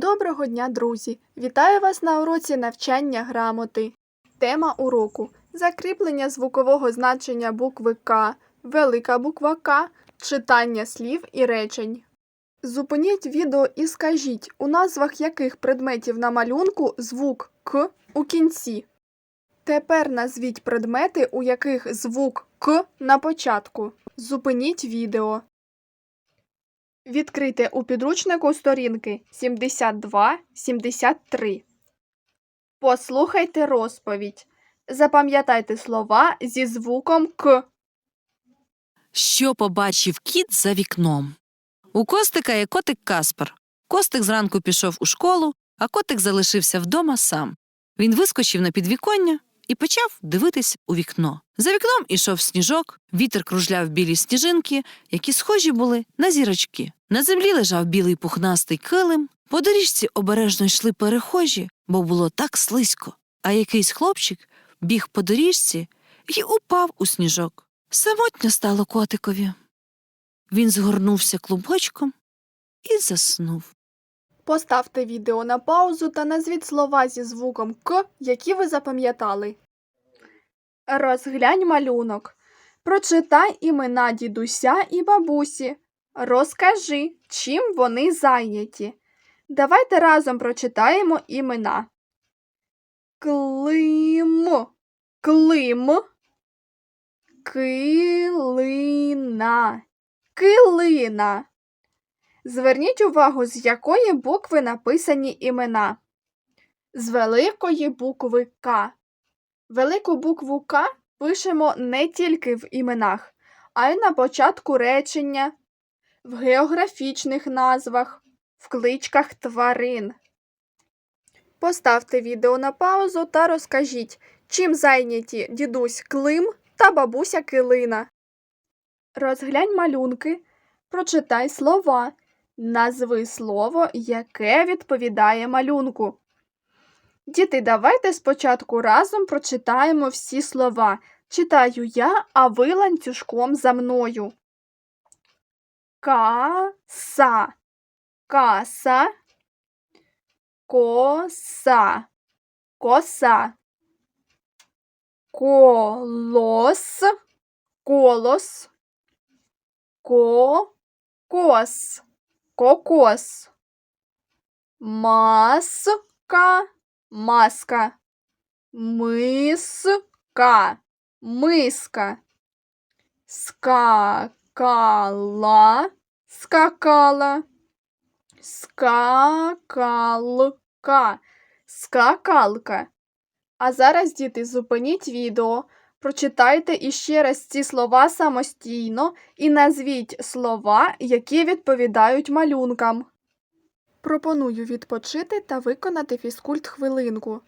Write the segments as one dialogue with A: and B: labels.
A: Доброго дня, друзі! Вітаю вас на уроці навчання грамоти. Тема уроку закріплення звукового значення букви К, велика буква К, читання слів і речень. Зупиніть відео і скажіть, у назвах яких предметів на малюнку звук К у кінці. Тепер назвіть предмети, у яких звук К на початку. Зупиніть відео. Відкрийте у підручнику сторінки 72-73. Послухайте розповідь. Запам'ятайте слова зі звуком К.
B: Що побачив кіт за вікном? У Костика є котик Каспер. Костик зранку пішов у школу, а котик залишився вдома сам. Він вискочив на підвіконня і почав дивитись у вікно. За вікном ішов сніжок, вітер кружляв білі сніжинки, які схожі були на зірочки. На землі лежав білий пухнастий килим. По доріжці обережно йшли перехожі, бо було так слизько. А якийсь хлопчик біг по доріжці і упав у сніжок. Самотньо стало котикові. Він згорнувся клубочком і заснув.
A: Поставте відео на паузу та назвіть слова зі звуком К, які ви запам'ятали. Розглянь малюнок. Прочитай імена дідуся і бабусі. Розкажи, чим вони зайняті. Давайте разом прочитаємо імена. Клим. Клим. Килина. Килина. Зверніть увагу, з якої букви написані імена. З великої букви К. Велику букву К пишемо не тільки в іменах, а й на початку речення, в географічних назвах, в кличках тварин. Поставте відео на паузу та розкажіть, чим зайняті дідусь Клим та бабуся Килина. Розглянь малюнки, прочитай слова. Назви слово, яке відповідає малюнку. Діти, давайте спочатку разом прочитаємо всі слова. Читаю я, а ви ланцюжком за мною. Каса. Каса. Коса. Коса. Колос. Колос. Кокос. Кокос. Маска. Маска. Миска. Миска. Скакала. Скакала. Скакалка. Скакалка. А зараз, діти, зупиніть відео, Прочитайте іще раз ці слова самостійно і назвіть слова, які відповідають малюнкам. Пропоную відпочити та виконати фізкульт хвилинку.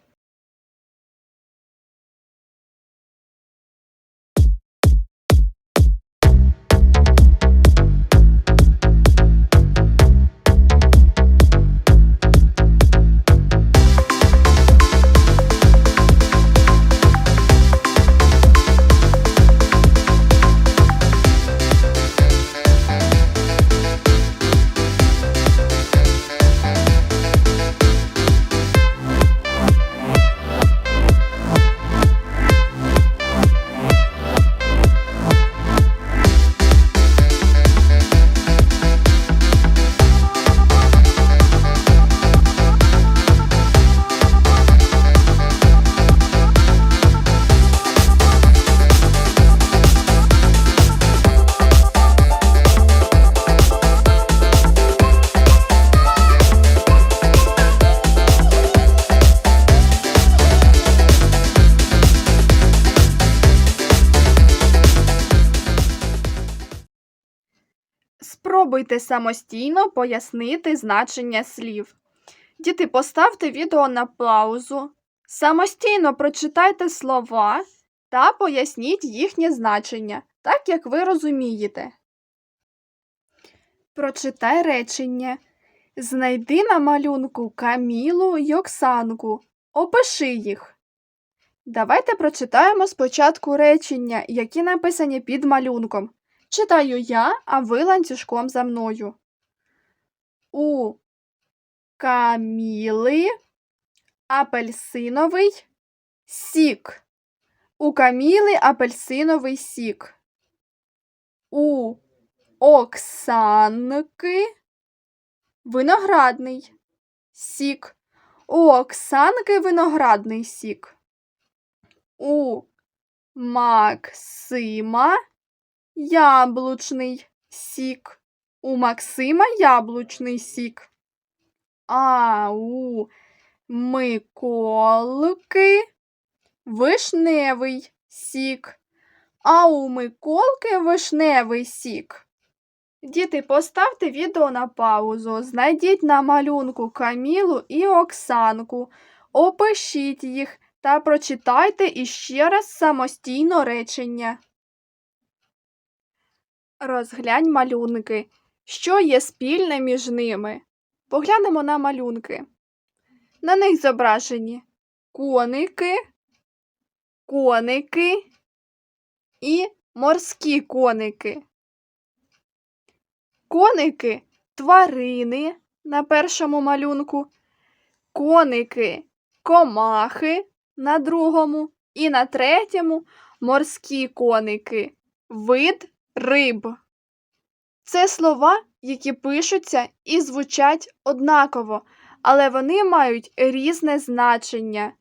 A: Спробуйте самостійно пояснити значення слів. Діти, поставте відео на паузу. Самостійно прочитайте слова та поясніть їхнє значення, так як ви розумієте. Прочитай речення. Знайди на малюнку Камілу й Оксанку. Опиши їх. Давайте прочитаємо спочатку речення, які написані під малюнком. Читаю я, а ви ланцюжком за мною. У Каміли апельсиновий сік. У Каміли апельсиновий сік. У Оксанки виноградний сік. У Оксанки виноградний сік. У Максима яблучний сік. У Максима яблучний сік. А у Миколки вишневий сік. А у Миколки вишневий сік. Діти, поставте відео на паузу, знайдіть на малюнку Камілу і Оксанку, опишіть їх та прочитайте іще раз самостійно речення. Розглянь малюнки. Що є спільне між ними? Поглянемо на малюнки. На них зображені коники, коники і морські коники. Коники тварини на першому малюнку, коники комахи на другому і на третьому морські коники, вид риб. Це слова, які пишуться і звучать однаково, але вони мають різне значення.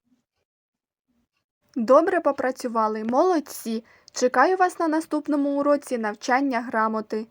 A: Добре попрацювали, молодці. Чекаю вас на наступному уроці навчання грамоти.